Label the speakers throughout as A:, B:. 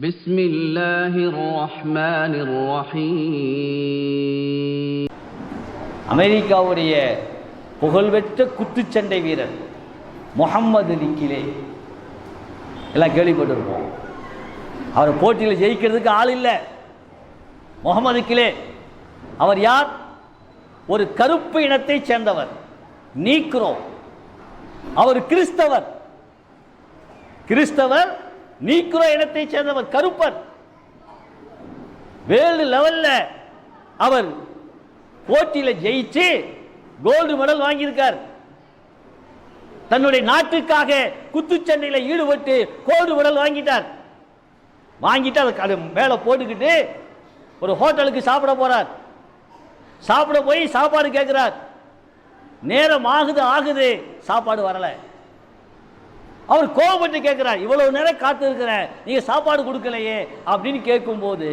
A: بسم الله الرحمن الرحيم
B: அமெரிக்காவுடைய புகழ்பெற்ற குத்துச்சண்டை வீரர் முகம்மது லிக்கிலே எல்லாம் கேள்விப்பட்டிருப்போம் அவர் போட்டியில் ஜெயிக்கிறதுக்கு ஆள் இல்லை முகமது கிலே அவர் யார் ஒரு கருப்பு இனத்தைச் சேர்ந்தவர் நீக்ரோ அவர் கிறிஸ்தவர் கிறிஸ்தவர் நீக்ரோ இனத்தை சேர்ந்தவர் கருப்பர் வேர்ல்டு லெவல்ல அவர் போட்டியில் ஜெயிச்சு கோல்டு மெடல் வாங்கியிருக்கார். தன்னுடைய நாட்டுக்காக குத்துச்சண்டையில் ஈடுபட்டு கோல்டு மெடல் வாங்கிட்டார். வாங்கிட்டு அதை அது மேலே போட்டுக்கிட்டு ஒரு ஹோட்டலுக்கு சாப்பிட போறார். சாப்பிட போய் சாப்பாடு கேட்கிறார் நேரம் ஆகுது ஆகுது. சாப்பாடு வரலை. அவர் கோபப்பட்டு கேட்குறார் இவ்வளவு நேரம் காத்திருக்கிறேன் நீங்கள் சாப்பாடு கொடுக்கலையே அப்படின்னு கேட்கும்போது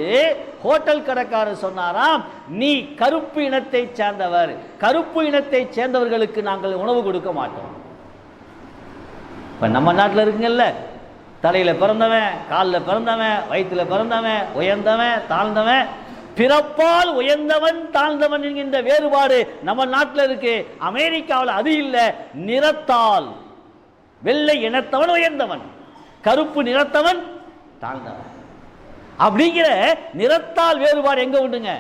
B: ஹோட்டல் கடைக்காரர் சொன்னாராம் நீ கருப்பு இனத்தை சேர்ந்தவர். கருப்பு இனத்தை சேர்ந்தவர்களுக்கு நாங்கள் உணவு கொடுக்க மாட்டோம். இப்போ நம்ம நாட்டில் இருக்குங்கல்ல தலையில் பிறந்தவன் காலில் பிறந்தவன் வயிற்றுல பிறந்தவன் உயர்ந்தவன் தாழ்ந்தவன் பிறப்பால் உயர்ந்தவன் தாழ்ந்தவன் என்கின்ற வேறுபாடு நம்ம நாட்டில் இருக்கு. அமெரிக்காவில் அது இல்லை நிறத்தால். வெள்ளை இனத்தவன் உயர்ந்தவன் கருப்பு நிறத்தவன் தாழ்ந்தவன். அப்படிங்கிற நிறத்தால் வேறுபாடு எங்கே உண்டுங்க?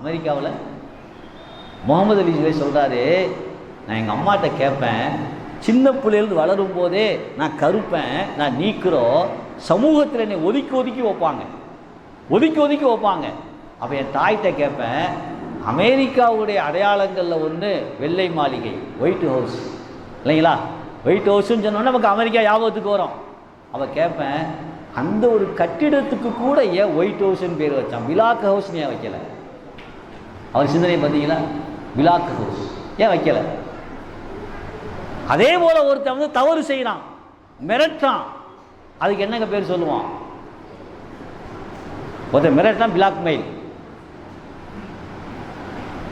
B: அமெரிக்காவில். முகமது அலி ஜிலை சொல்கிறாரு நான் எங்கள் அம்மாட்ட கேட்பேன் சின்ன பிள்ளையிலிருந்து வளரும் போதே நான் கருப்பேன் நான் நீக்கிறோம் சமூகத்தில் என்னை ஒதுக்கி ஒதுக்கி வைப்பாங்க. ஒதுக்கி ஒதுக்கி வைப்பாங்க. அப்போ என் தாய்கிட்ட கேட்பேன் அமெரிக்காவுடைய அடையாளங்களில் ஒன்று வெள்ளை மாளிகை ஒயிட் ஹவுஸ் இல்லைங்களா? ஒயிட் ஹவுஸ்ன்னு சொன்னோன்னே நமக்கு அமெரிக்கா ஞாபகத்துக்கு வரும். அவள் கேட்பேன் அந்த ஒரு கட்டிடத்துக்கு கூட ஏன் ஒயிட் ஹவுஸ்ன்னு பேர் வச்சான்? விலாக் ஹவுஸ்னு ஏன் வைக்கல? அவர் சிந்தனை பார்த்தீங்கன்னா விலாக் ஹவுஸ் ஏன் வைக்கலை? அதே போல ஒருத்தன் வந்து தவறு செய்கிறான் மிரட்டான் அதுக்கு என்னங்க பேர் சொல்லுவான்? ஒருத்தன் மிரட்டான் பிளாக் மெயில்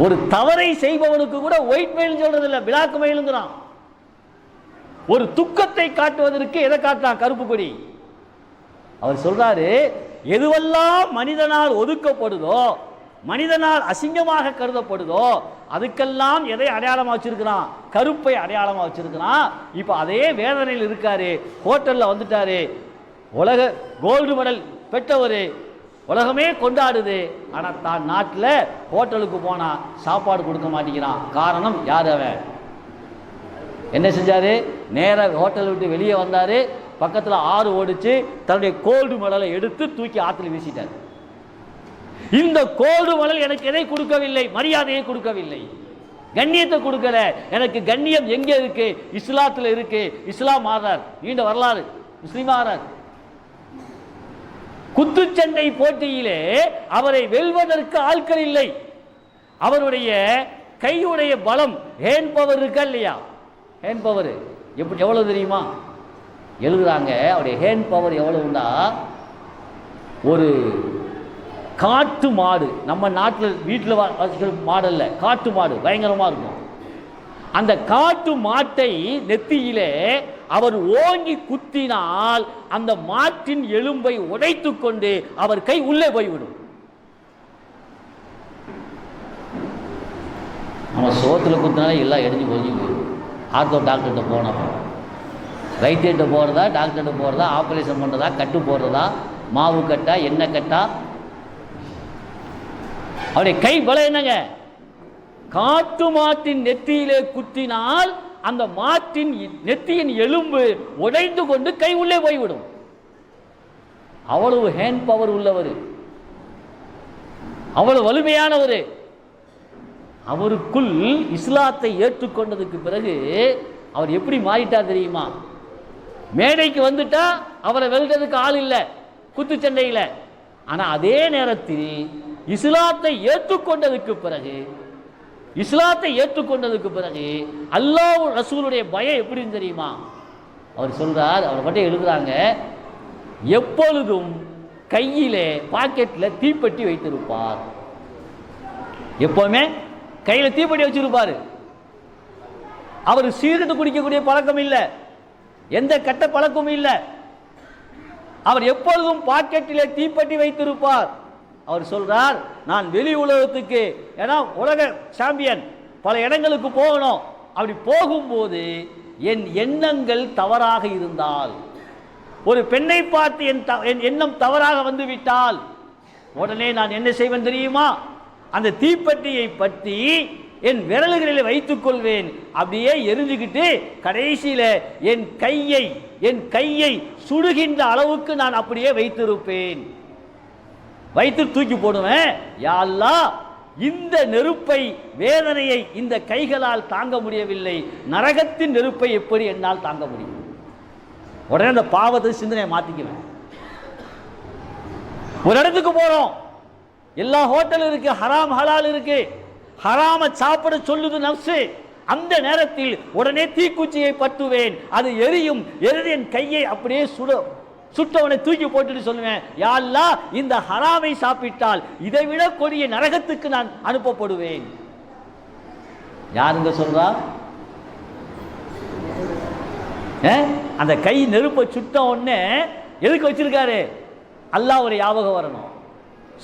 B: ஒரு தவறை செய்பவனுக்கு கூட ஒயிட் மெயில் சொல்கிறது இல்லை பிளாக் மெயிலுங்கிறான் ஒரு துக்கத்தை காட்டுவதற்கு எதை காட்டுறான் கருப்பு கொடி அவர் சொல்றாரு எதுவெல்லாம் மனிதனால் ஒதுக்கப்படுதோ மனிதனால் அசிங்கமாக கருதப்படுதோ அதுக்கெல்லாம் எதை அடையாளமாக வச்சிருக்கிறான்? கருப்பை அடையாளமாக வச்சிருக்கிறான். இப்போ அதே வேதனையில் இருக்காரு. ஹோட்டலில் வந்துட்டாரு. உலக கோல்டு மெடல் பெற்றவர். உலகமே கொண்டாடுது. ஆனால் தான் நாட்டில் ஹோட்டலுக்கு போனால் சாப்பாடு கொடுக்க மாட்டேங்கிறான். காரணம் யார் அவன்? என்ன செஞ்சார்? நேராக ஹோட்டல் விட்டு வெளியே வந்தார். பக்கத்தில் ஆறு ஓடிச்சு தன்னுடைய கோல்டு மெடலை எடுத்து தூக்கி ஆற்றுல வீசிட்டார். இந்த கோல்டு மெடல் எனக்கு எதை கொடுக்கவில்லை? மரியாதையை கொடுக்கவில்லை. கண்ணியத்தை கொடுக்கல. எனக்கு கண்ணியம் எங்கே இருக்கு? இஸ்லாத்தில் இருக்கு. இஸ்லாம் ஆறார். நீண்ட வரலாறு. முஸ்லீம் ஆறார். குத்துச்சண்டை போட்டியிலே அவரை வெல்வதற்கு ஆட்கள் இல்லை. அவருடைய கையுடைய பலம் ஹேண்ட் பவர் இருக்கா இல்லையா? ஹேண்ட் பவர் எப்படி எவ்வளோ தெரியுமா? எழுதுறாங்க அவருடைய ஹேண்ட் பவர் எவ்வளவுண்டா ஒரு காட்டு மாடு நம்ம நாட்டில் வீட்டில் வச்சுக்கிற மாடல்ல காட்டு மாடு பயங்கரமாக இருக்கும். அந்த காட்டு மாட்டை நெத்தியிலே அவர் ஓங்கி குத்தினால் அந்த மாட்டின் எலும்பை உடைத்து கொண்டு அவர் கை உள்ளே போய்விடும். நம்ம சோத்தில் குத்தினாலே எல்லாம் எரிஞ்சு பொறிஞ்சு போயிடும் ஆர்த்தோ டாக்டர்கிட்ட போனப்போ வைத்தியர்கிட்ட போகிறதா டாக்டர்கிட்ட போகிறதா ஆப்ரேஷன் பண்ணுறதா கட்டு போடுறதா மாவு கட்டா எண்ணெய் கட்டா? அவருடைய கை பலம் என்னங்க? காட்டு மாட்டின் நெத்தியிலே குத்தினால் அந்த மாட்டின் நெத்தியின் எலும்பு உடைந்து கொண்டு கை உள்ளே போய்விடும். அவ்வளவு ஹேண்ட் பவர் உள்ளவர். அவ்வளவு வலிமையானவர். அவருக்குள் இஸ்லாத்தை ஏற்றுக்கொண்டதுக்கு பிறகு அவர் எப்படி மாறிட்டார் தெரியுமா? மேடைக்கு வந்துட்டா அவரை வெல்றதுக்கு ஆள் இல்லை குத்துச்சண்டையில் ஆனால் அதே நேரத்தில் இஸ்லாத்தை ஏற்றுக்கொண்டதுக்கு பிறகு இஸ்லாத்தை ஏற்றுக்கொண்டதுக்கு பிறகு அல்லாஹ் ரசூலுடைய பயம் எப்படின்னு தெரியுமா? அவர் சொல்கிறார் அவர் மட்டும் எழுதுறாங்க எப்பொழுதும் கையிலே பாக்கெட்டில் தீப்பெட்டி வைத்திருப்பார். எப்போவுமே கையில் தீப்பெட்டி வச்சிருப்பாரு. அவர் சீரட்டு குடிக்கக்கூடிய பழக்கம் இல்லை. எந்த கெட்ட பழக்கமும் இல்லை. அவர் எப்பொழுதும் பாக்கெட்டிலே தீப்பெட்டி வைத்திருப்பார். அவர் சொல்றார் நான் வெளி உலகத்துக்கு ஏன்னா உலக சாம்பியன் பல இடங்களுக்கு போகணும். அப்படி போகும்போது என் எண்ணங்கள் தவறாக இருந்தால் ஒரு பெண்ணை பார்த்து என் என் எண்ணம் தவறாக வந்து விட்டால் உடனே நான் என்ன செய்வேன் தெரியுமா? அந்த தீப்பெட்டியை பற்றி என் விரல்களில் வைத்துக் கொள்வேன். அப்படியே எரிஞ்சுக்கிட்டு கடைசியில் என் கையை என் கையை சுடுகின்ற அளவுக்கு நான் அப்படியே வைத்திருப்பேன். வைத்து தூக்கி போடுவேன். யா இந்த நெருப்பை வேதனையை இந்த கைகளால் தாங்க முடியவில்லை. நரகத்தின் நெருப்பை எப்படி என்னால் தாங்க முடியும்? உடனே அந்த பாவத்தை சிந்தனையை மாற்றிக்குவேன் ஒரு இடத்துக்கு போறோம். எல்லா ஹோட்டலும் இருக்கு ஹராம் ஹலால் இருக்கு. ஹராம சாப்பிட சொல்லுது நப்சு அந்த நேரத்தில் உடனே தீக்குச்சியை பற்றுவேன். அது எரியும். எரிது கையை அப்படியே சுட சுட்டவனை தூக்கி போட்டுட்டு சொல்லுவேன் யா இந்த ஹராமை சாப்பிட்டால் இதை விட கொடிய நரகத்துக்கு நான் அனுப்பப்படுவேன். யாருங்க சொல்றா? ஏ? அந்த கை நெருப்பை சுட்ட உடனே எதுக்கு வச்சிருக்காரு? அல்லாஹ் ஒரு ஞாபகம் வரணும்.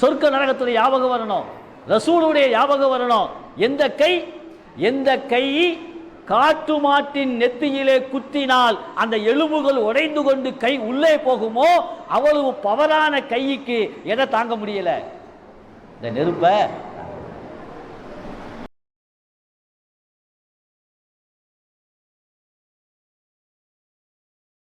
B: சொர்க்க நரகத்தில் ஞாபகம் வரணும். ரசூலுடைய ஞாபகம் வரணும். எந்த கை? எந்த கை காட்டு மாட்டின் நெத்தியிலே குத்தினால் அந்த எலும்புகள் உடைந்து கொண்டு கை உள்ளே போகுமோ அவ்வளவு பவரான கைக்கு எதை தாங்க முடியல? இந்த நெருப்பை